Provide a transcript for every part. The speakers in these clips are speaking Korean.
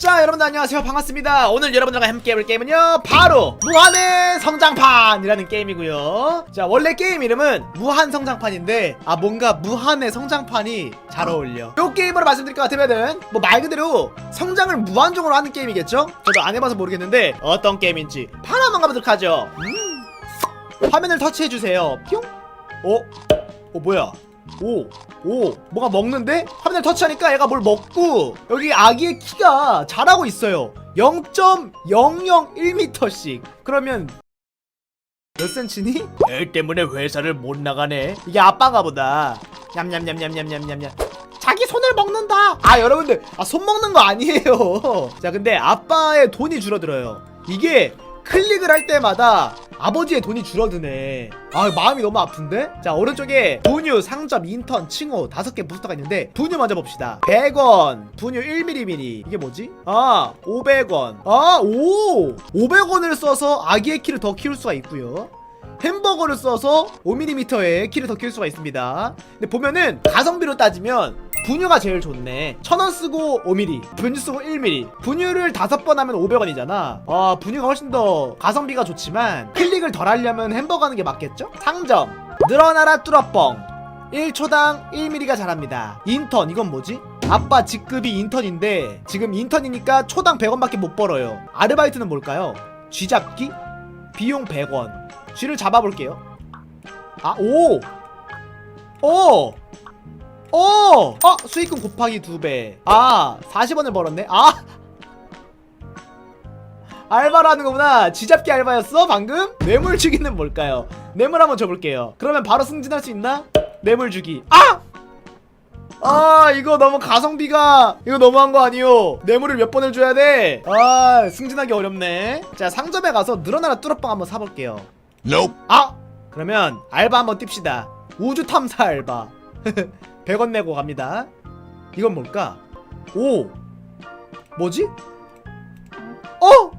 자 여러분들 안녕하세요. 반갑습니다. 오늘 여러분들과 함께 해볼 게임은요 바로 무한의 성장판이라는 게임이고요. 자 원래 게임 이름은 무한 성장판인데 아 뭔가 무한의 성장판이 잘 어울려. 요 게임으로 말씀드릴 것 같으면은 뭐 말 그대로 성장을 무한정으로 하는 게임이겠죠? 저도 안 해봐서 모르겠는데 어떤 게임인지 바로 한번 가보도록 하죠. 음. 화면을 터치해주세요. 뿅. 어? 어 뭐야 오, 오, 뭐가 먹는데? 화면을 터치하니까 얘가 뭘 먹고 여기 아기의 키가 자라고 있어요. 0.001m씩. 그러면 몇 센치니? 애 때문에 회사를 못 나가네. 이게 아빠가 보다. 냠냠냠냠냠냠냠. 자기 손을 먹는다. 아 여러분들, 아 손 먹는 거 아니에요. 자 근데 아빠의 돈이 줄어들어요. 이게 클릭을 할 때마다 아버지의 돈이 줄어드네. 아 마음이 너무 아픈데? 자 오른쪽에 분유, 상점, 인턴, 칭호 다섯 개 부스터가 있는데 분유 먼저 봅시다. 100원, 분유 1ml 이게 뭐지? 아 500원. 아 오, 500원을 써서 아기의 키를 더 키울 수가 있고요. 햄버거를 써서 5mm의 키를 더 키울 수가 있습니다. 근데 보면은 가성비로 따지면 분유가 제일 좋네. 1000원 쓰고 5mm, 분유 쓰고 1mm. 분유를 다섯 번 하면 500원이잖아. 아, 분유가 훨씬 더 가성비가 좋지만 클릭을 덜 하려면 햄버거 하는 게 맞겠죠? 상점. 늘어나라 뚜러뻥. 1초당 1mm가 자랍니다. 인턴, 이건 뭐지? 아빠 직급이 인턴인데 지금 인턴이니까 초당 100원밖에 못 벌어요. 아르바이트는 뭘까요? 쥐 잡기? 비용 100원. 쥐를 잡아볼게요. 아, 오! 오! 오! 아, 수익금 곱하기 2배. 아, 40원을 벌었네. 아! 알바를 하는 거구나. 쥐잡기 알바였어, 방금? 뇌물 주기는 뭘까요? 뇌물 한번 줘볼게요. 그러면 바로 승진할 수 있나? 뇌물 주기. 아! 아 이거 너무 가성비가 이거 너무한 거 아니요 뇌물을 몇 번을 줘야 돼? 아 승진하기 어렵네 자 상점에 가서 늘어나라 뚜러빵 한번 사볼게요 Nope. 아! 그러면 알바 한번 띱시다 우주 탐사 알바 100원 내고 갑니다. 이건 뭘까? 오! 뭐지? 어!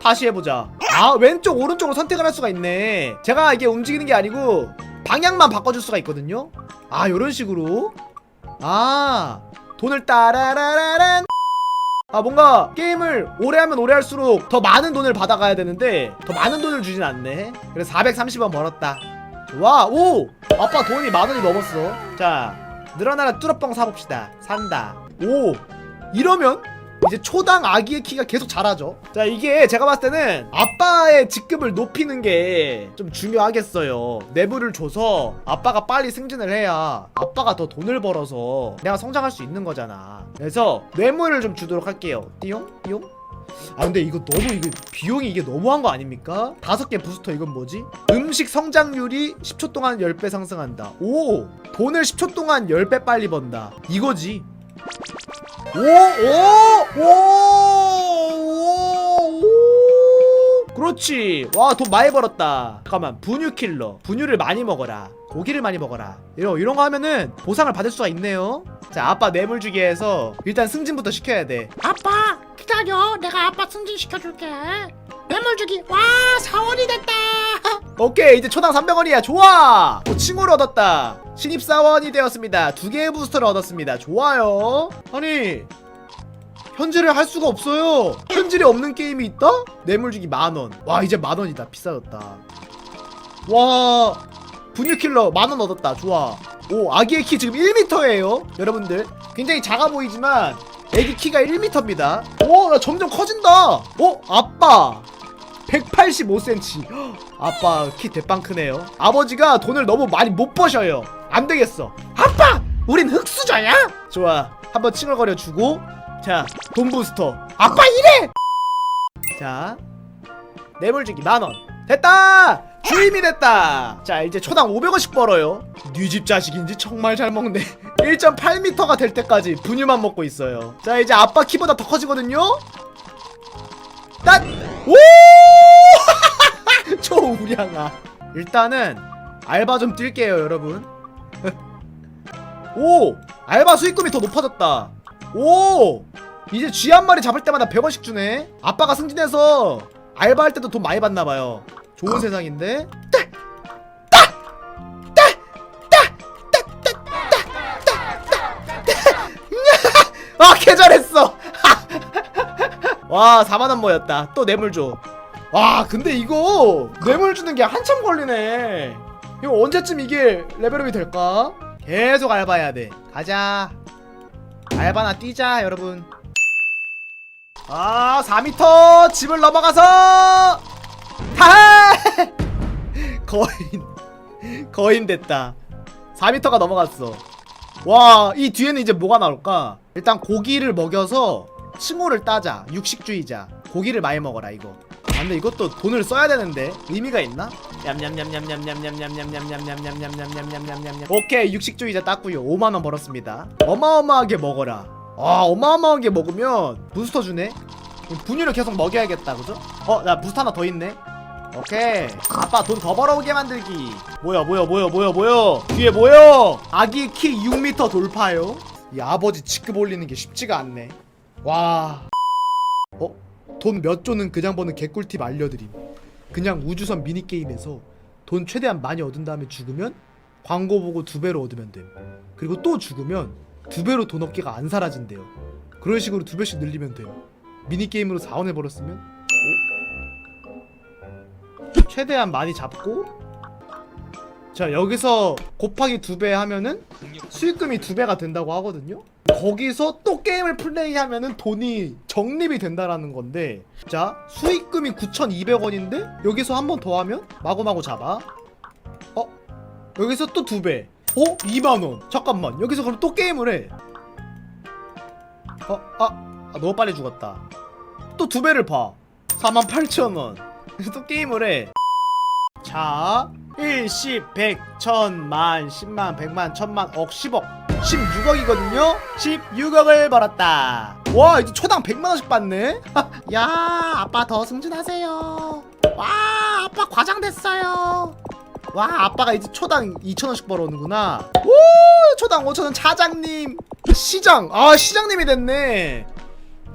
다시 해보자. 아 왼쪽 오른쪽으로 선택을 할 수가 있네. 제가 이게 움직이는 게 아니고 방향만 바꿔줄 수가 있거든요. 아 요런 식으로. 아 돈을 따라라라란. 아 뭔가 게임을 오래 하면 오래 할수록 더 많은 돈을 받아가야 되는데 더 많은 돈을 주진 않네. 그래서 430원 벌었다. 좋아. 오 아빠 돈이 만 원이 넘었어. 자 늘어나라 뚜러뻥 사봅시다. 산다. 오 이러면 이제 초당 아기의 키가 계속 자라죠. 자 이게 제가 봤을 때는 아빠의 직급을 높이는 게 좀 중요하겠어요. 내부를 줘서 아빠가 빨리 승진을 해야 아빠가 더 돈을 벌어서 내가 성장할 수 있는 거잖아. 그래서 뇌물을 좀 주도록 할게요. 띠용? 띠용? 아 근데 이거 너무 이거 비용이 이게 너무한 거 아닙니까? 다섯 개 부스터 이건 뭐지? 음식 성장률이 10초 동안 10배 상승한다 오! 돈을 10초 동안 10배 빨리 번다 이거지 오! 오! 오! 오! 오! 그렇지 와 돈 많이 벌었다 잠깐만 분유 킬러 분유를 많이 먹어라 고기를 많이 먹어라 이런 이런 거 하면은 보상을 받을 수가 있네요 자 아빠 뇌물 주기 해서 일단 승진부터 시켜야 돼 아빠 기다려. 내가 아빠 승진 시켜줄게. 뇌물 주기. 와 사원이 됐다. 오케이 이제 초당 300원이야. 좋아. 오, 칭호를 얻었다. 신입사원이 되었습니다. 두 개의 부스터를 얻었습니다. 좋아요. 아니 현질을 할 수가 없어요. 현질이 없는 게임이 있다? 뇌물주기 만원. 와 이제 만원이다. 비싸졌다. 와 분유킬러 만원 얻었다. 좋아. 오 아기의 키 지금 1m예요 여러분들. 굉장히 작아 보이지만 애기 키가 1m입니다 오 나 점점 커진다 어 아빠 185cm. 아빠 키 대빵 크네요. 아버지가 돈을 너무 많이 못 버셔요. 안 되겠어. 아빠, 우린 흑수저야. 좋아, 한번 칭얼거려 주고, 자, 돈 부스터. 아빠 이래. 자, 뇌물 주기 만 원. 됐다. 주임이 됐다. 자, 이제 초당 500원씩 벌어요. 네 집 자식인지 정말 잘 먹네. 1.8m가 될 때까지 분유만 먹고 있어요. 자, 이제 아빠 키보다 더 커지거든요. 딴! 오! 초우량아. 일단은 알바 좀 뛸게요, 여러분. 오! 알바 수익금이 더 높아졌다. 오! 이제 쥐 한 마리 잡을 때마다 100원씩 주네. 아빠가 승진해서 알바할 때도 돈 많이 받나 봐요. 좋은 세상인데. 와 4만원 모였다. 또 뇌물 줘 와 근데 이거 뇌물 주는 게 한참 걸리네. 이거 언제쯤 이게 레벨업이 될까? 계속 알바해야 돼. 가자. 알바나 뛰자 여러분. 아 4m 집을 넘어가서! 다 거인. 거인 됐다. 4m가 넘어갔어. 와 이 뒤에는 이제 뭐가 나올까? 일단 고기를 먹여서 칭호를 따자 육식주의자 고기를 많이 먹어라 이거 아, 근데 이것도 돈을 써야 되는데 의미가 있나? 냠냠냠냠냠냠냠냠냠냠냠냠냠냠냠냠냠냠냠 오케이 육식주의자 땄고요 5만원 벌었습니다 어마어마하게 먹어라 아 어마어마하게 먹으면 부스터 주네 분유를 계속 먹여야겠다 그죠? 어 나 부스터 하나 더 있네 오케이 아빠 돈 더 벌어오게 만들기 뭐야 뭐야 뭐야 뭐야 뭐야 뒤에 뭐야 아기 키 6m 돌파요 이 아버지 직급 올리는 게 쉽지가 않네 와. 어? 돈 몇 조는 그냥 버는 개꿀팁 알려드림. 그냥 우주선 미니게임에서 돈 최대한 많이 얻은 다음에 죽으면 광고 보고 두 배로 얻으면 됨. 그리고 또 죽으면 두 배로 돈 얻기가 안 사라진대요. 그런 식으로 두 배씩 늘리면 됨 미니게임으로 4원 해버렸으면? 최대한 많이 잡고 자 여기서 곱하기 두배 하면은 수익금이 두 배가 된다고 하거든요. 거기서 또 게임을 플레이하면은 돈이 적립이 된다라는 건데 자 수익금이 9,200원인데 여기서 한 번 더 하면 마구마구 잡아. 어? 여기서 또 두배. 어? 2만원. 잠깐만. 여기서 그럼 또 게임을 해. 어? 아, 아 너무 빨리 죽었다. 또두 배를 봐. 48,000원. 또 게임을 해. 자, 1, 10, 100, 1000만, 10만, 100만, 1000만, 억, 10억. 16억이거든요? 16억을 벌었다. 와, 이제 초당 100만원씩 받네? 야, 아빠 더 승진하세요. 와, 아빠 과장 됐어요. 와, 아빠가 이제 초당 2천원씩 벌어오는구나. 오, 초당 5천원 차장님. 시장. 아, 시장님이 됐네.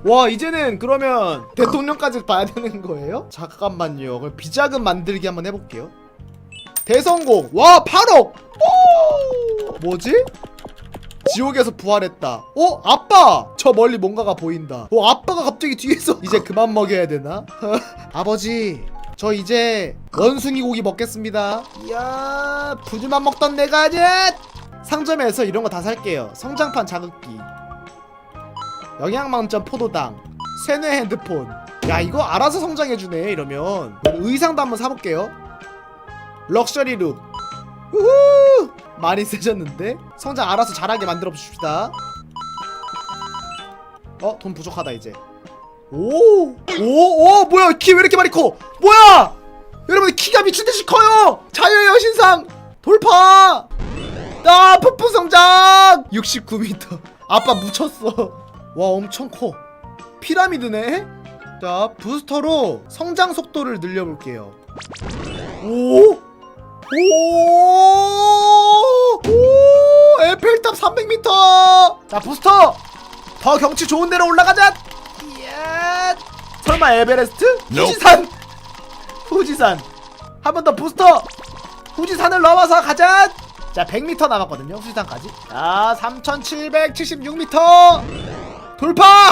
와 이제는 그러면 대통령까지 봐야 되는 거예요? 잠깐만요 그럼 비자금 만들기 한번 해볼게요 대성공. 와 8억 오! 뭐지? 지옥에서 부활했다. 어? 아빠! 저 멀리 뭔가가 보인다. 어 아빠가 갑자기 뒤에서 이제 그만 먹여야 되나? 아버지 저 이제 원숭이 고기 먹겠습니다. 이야 분유만 먹던 내가 이제 상점에서 이런 거 다 살게요. 성장판 자극기. 영양만점 포도당. 세뇌 핸드폰. 야 이거 알아서 성장해주네 이러면. 의상도 한번 사볼게요 럭셔리 룩. 우후! 많이 세졌는데? 성장 알아서 잘하게 만들어 줍시다. 어 돈 부족하다 이제. 오 오 오 뭐야? 키 왜 이렇게 많이 커? 뭐야? 여러분 키가 미친듯이 커요! 자유의 여신상! 돌파! 아 폭풍 성장! 69m 아빠 묻혔어. 와 엄청 커. 피라미드네? 자 부스터로 성장 속도를 늘려볼게요. 오! 오! 오! 에펠탑 300m 자 부스터! 더 경치 좋은 데로 올라가자! 이야 설마 에베레스트? 후지산! 후지산! 한 번 더 부스터! 후지산을 넘어서 가자! 자 100m 남았거든요 후지산까지. 자 3776m 돌파!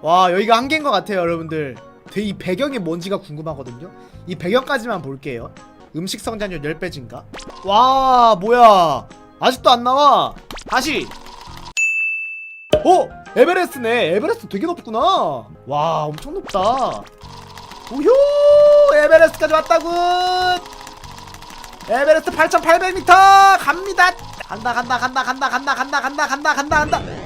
와 여기가 한계인 것 같아요 여러분들 이 배경이 뭔지가 궁금하거든요. 이 배경까지만 볼게요. 음식 성장률 10배 증가? 와 뭐야? 아직도 안 나와. 다시. 어? 에베레스트네. 에베레스트 되게 높구나. 와 엄청 높다. 우효! 에베레스트까지 왔다군 에베레스트 8800m 갑니다. 간다 간다 간다 간다 간다 간다 간다 간다 간다 간다. 오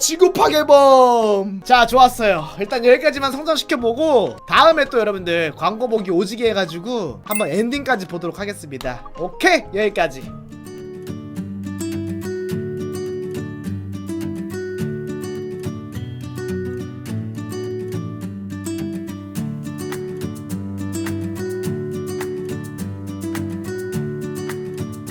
지구 파괴범. 자 좋았어요. 일단 여기까지만 성장시켜보고 다음에 또 여러분들 광고 보기 오지게 해가지고 한번 엔딩까지 보도록 하겠습니다. 오케이 여기까지